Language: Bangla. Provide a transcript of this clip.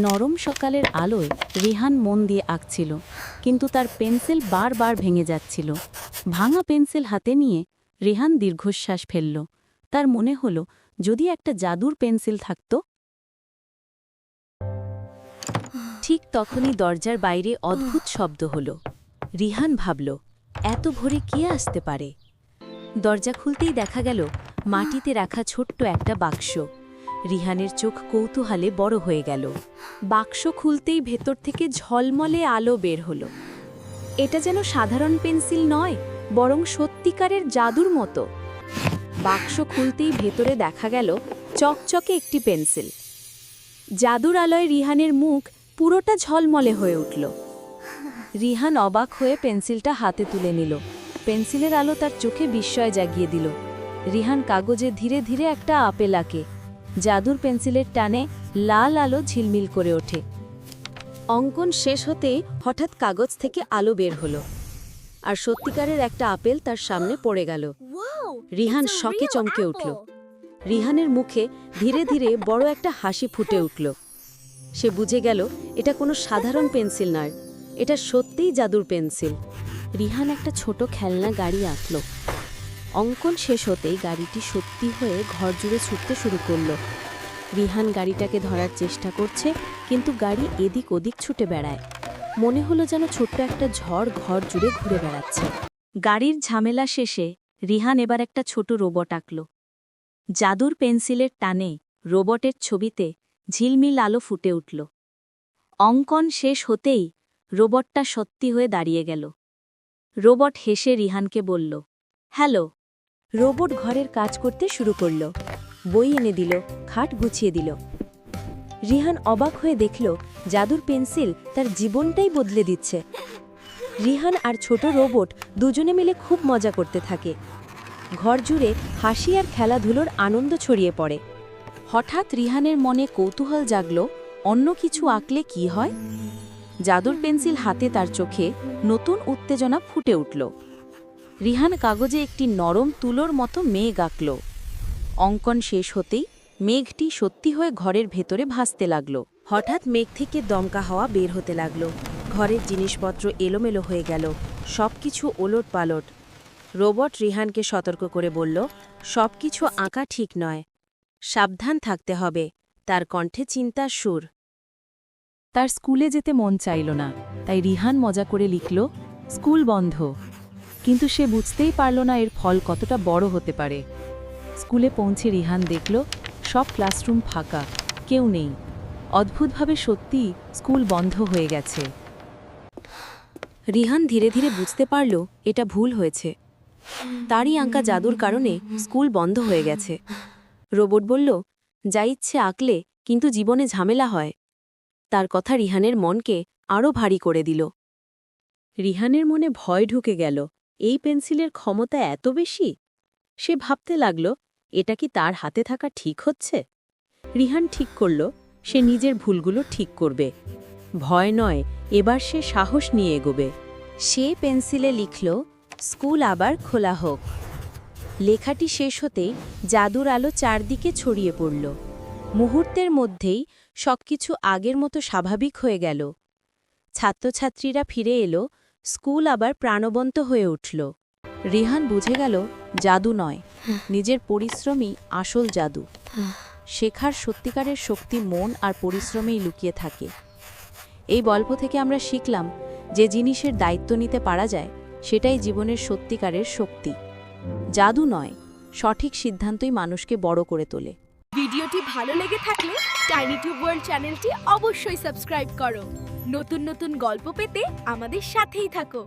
নরম সকালের আলোয় রিহান মন দিয়ে আঁকছিল, কিন্তু তার পেন্সিল বারবার ভেঙে যাচ্ছিল। ভাঙা পেন্সিল হাতে নিয়ে রিহান দীর্ঘশ্বাস ফেলল। তার মনে হল, যদি একটা জাদুর পেন্সিল থাকত? ঠিক তখনই দরজার বাইরে অদ্ভুত শব্দ হল। রিহান ভাবল, এত ভোরে কে আসতে পারে? দরজা খুলতেই দেখা গেল, মাটিতে রাখা ছোট্ট একটা বাক্স। রিহানের চোখ কৌতূহলে বড় হয়ে গেল। বাক্স খুলতেই ভেতর থেকে ঝলমলে আলো বের হলো। এটা যেন সাধারণ পেন্সিল নয়, বরং সত্যিকারের জাদুর মতো। বাক্স খুলতেই ভেতরে দেখা গেল চকচকে একটি পেন্সিল। জাদুর আলোয় রিহানের মুখ পুরোটা ঝলমলে হয়ে উঠল। রিহান অবাক হয়ে পেন্সিলটা হাতে তুলে নিল। পেন্সিলের আলো তার চোখে বিস্ময় জাগিয়ে দিল। রিহান কাগজে ধীরে ধীরে একটা আপেল আঁকে। জাদুর পেন্সিলের টানে লাল আলো ঝিলমিল করে ওঠে। অঙ্কন শেষ হতেই হঠাৎ কাগজ থেকে আলো বের হলো। আর সত্যিকারের একটা আপেল তার সামনে পড়ে গেল। রিহান শকে চমকে উঠল। রিহানের মুখে ধীরে ধীরে বড় একটা হাসি ফুটে উঠল। সে বুঝে গেল এটা কোনো সাধারণ পেন্সিল নয়। এটা সত্যিই জাদুর পেন্সিল। রিহান একটা ছোট খেলনা গাড়ি আঁকল। অঙ্কন শেষ হতেই গাড়িটি সত্যি হয়ে ঘর জুড়ে ছুটতে শুরু করল। রিহান গাড়িটাকে ধরার চেষ্টা করছে, কিন্তু গাড়ি এদিক ওদিক ছুটে বেড়ায়। মনে হলো যেন ছোট্ট একটা ঝড় ঘর জুড়ে ঘুরে বেড়াচ্ছে। গাড়ির ঝামেলা শেষে রিহান এবার একটা ছোট রোবট আঁকল। জাদুর পেন্সিলের টানে রোবটের ছবিতে ঝিলমিল আলো ফুটে উঠল। অঙ্কন শেষ হতেই রোবটটা সত্যি হয়ে দাঁড়িয়ে গেল। রোবট হেসে রিহানকে বলল, হ্যালো রোবট ঘরের কাজ করতে শুরু করল। বই এনে দিল, খাট গুছিয়ে দিল। রিহান অবাক হয়ে দেখল, জাদুর পেন্সিল তার জীবনটাই বদলে দিচ্ছে। রিহান আর ছোট রোবট দুজনে মিলে খুব মজা করতে থাকে। ঘর জুড়ে হাসি আর খেলাধুলোর আনন্দ ছড়িয়ে পড়ে। হঠাৎ রিহানের মনে কৌতূহল জাগল, অন্য কিছু আঁকলে কি হয়? জাদুর পেন্সিল হাতে তার চোখে নতুন উত্তেজনা ফুটে উঠল। রিহান কাগজে একটি নরম তুলোর মতো মেঘ আঁকল। অঙ্কন শেষ হতেই মেঘটি সত্যি হয়ে ঘরের ভেতরে ভাসতে লাগল। হঠাৎ মেঘ থেকে দমকা হাওয়া বের হতে লাগল। ঘরের জিনিসপত্র এলোমেলো হয়ে গেল। সব কিছু ওলট পালট। রোবট রিহানকে সতর্ক করে বলল সব কিছু আঁকা ঠিক নয়। সাবধান থাকতে হবে। তার কণ্ঠে চিন্তার সুর। তার স্কুলে যেতে মন চাইল না। তাই রিহান মজা করে লিখল, স্কুল বন্ধ। কিন্তু সে বুঝতেই পারল না এর ফল কতটা বড় হতে পারে। স্কুলে পৌঁছে রিহান দেখল, সব ক্লাসরুম ফাঁকা, কেউ নেই। অদ্ভুতভাবে সত্যি স্কুল বন্ধ হয়ে গেছে। রিহান ধীরে ধীরে বুঝতে পারল এটা ভুল হয়েছে। তারই আঁকা জাদুর কারণে স্কুল বন্ধ হয়ে গেছে। রোবট বলল, যা ইচ্ছে আঁকলে, কিন্তু জীবনে ঝামেলা হয়। তার কথা রিহানের মনকে আরও ভারী করে দিল। রিহানের মনে ভয় ঢুকে গেল। এই পেন্সিলের ক্ষমতা এত বেশি? সে ভাবতে লাগল, এটা কি তার হাতে থাকা ঠিক হচ্ছে? রিহান ঠিক করল, সে নিজের ভুলগুলো ঠিক করবে। ভয় নয়, এবার সে সাহস নিয়ে এগোবে। সে পেন্সিলে লিখল, স্কুল আবার খোলা হোক। লেখাটি শেষ হতেই জাদুর আলো চারদিকে ছড়িয়ে পড়ল। মুহূর্তের মধ্যেই সবকিছু আগের মতো স্বাভাবিক হয়ে গেল। ছাত্রছাত্রীরা ফিরে এলো স্কুল আবার প্রাণবন্ত হয়ে উঠল। রিহান বুঝে গেল, জাদু নয়। নিজের পরিশ্রমই আসল জাদু। শেখার সত্যিকারের শক্তি মন আর পরিশ্রমেই লুকিয়ে থাকে। এই গল্প থেকে আমরা শিখলাম যে জিনিসের দায়িত্ব নিতে পারা যায়, সেটাই জীবনের সত্যিকারের শক্তি। জাদু নয়, সঠিক সিদ্ধান্তই মানুষকে বড় করে তোলে। ভিডিওটি ভালো লেগে থাকলে টাইনি টিউব ওয়ার্ল্ড চ্যানেলটি অবশ্যই সাবস্ক্রাইব করো। নতুন নতুন গল্প পেতে আমাদের সাথেই থাকো।